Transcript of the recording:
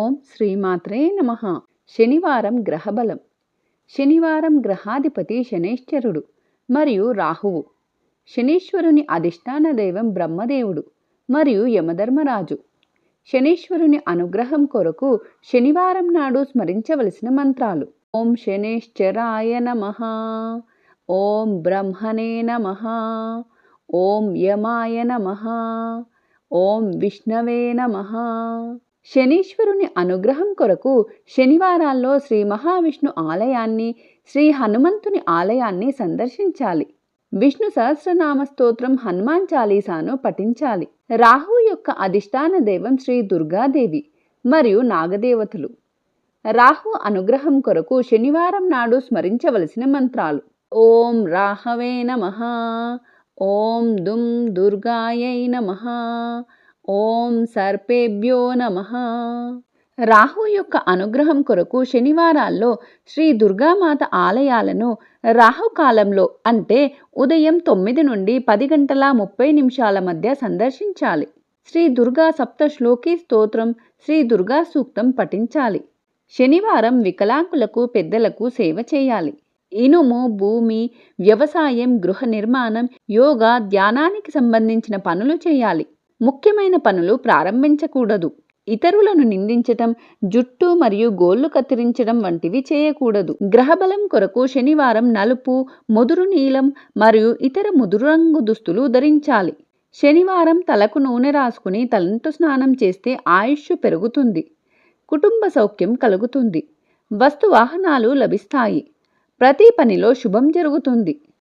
ఓం శ్రీమాత్రే నమ. శనివారం గ్రహబలం. శనివారం గ్రహాధిపతి శనేశ్వరుడు మరియు రాహువు. శనీశ్వరుని అధిష్టాన దైవం బ్రహ్మదేవుడు మరియు యమధర్మరాజు. శనీశ్వరుని అనుగ్రహం కొరకు శనివారం నాడు స్మరించవలసిన మంత్రాలు. ఓం శనేశ్చరాయ నమ. ఓం బ్రహ్మణే నమ. ఓం యమాయ నమ. ఓం విష్ణవే నమ. శనీశ్వరుని అనుగ్రహం కొరకు శనివారాల్లో శ్రీ మహావిష్ణు ఆలయాన్ని శ్రీ హనుమంతుని ఆలయాన్ని సందర్శించాలి. విష్ణు సహస్రనామ స్తోత్రం హనుమాన్ చాలీసాను పఠించాలి. రాహు యొక్క అధిష్టాన దైవం శ్రీ దుర్గాదేవి మరియు నాగదేవతలు. రాహు అనుగ్రహం కొరకు శనివారం నాడు స్మరించవలసిన మంత్రాలు. ఓం రాహవే నమ ఓం దుం దుర్గాయై నమ. ఓం సర్పేభ్యో నమ. రాహు యొక్క అనుగ్రహం కొరకు శనివారాల్లో శ్రీ దుర్గామాత ఆలయాలను రాహుకాలంలో అంటే ఉదయం తొమ్మిది నుండి పది గంటల ముప్పై నిమిషాల మధ్య సందర్శించాలి. శ్రీ దుర్గా సప్త శ్లోకి స్తోత్రం శ్రీ దుర్గా సూక్తం పఠించాలి. శనివారం వికలాంగులకు పెద్దలకు సేవ చేయాలి. ఇనుము భూమి వ్యవసాయం గృహ నిర్మాణం యోగా ధ్యానానికి సంబంధించిన పనులు చేయాలి. ముఖ్యమైన పనులు ప్రారంభించకూడదు. ఇతరులను నిందించటం జుట్టు మరియు గోళ్ళు కత్తిరించడం వంటివి చేయకూడదు. గ్రహబలం కొరకు శనివారం నలుపు ముదురు నీలం మరియు ఇతర ముదురు రంగు దుస్తులు ధరించాలి. శనివారం తలకు నూనె రాసుకుని తలంటు స్నానం చేస్తే ఆయుష్ పెరుగుతుంది. కుటుంబ సౌఖ్యం కలుగుతుంది. వస్తు వాహనాలు లభిస్తాయి. ప్రతి పనిలో శుభం జరుగుతుంది.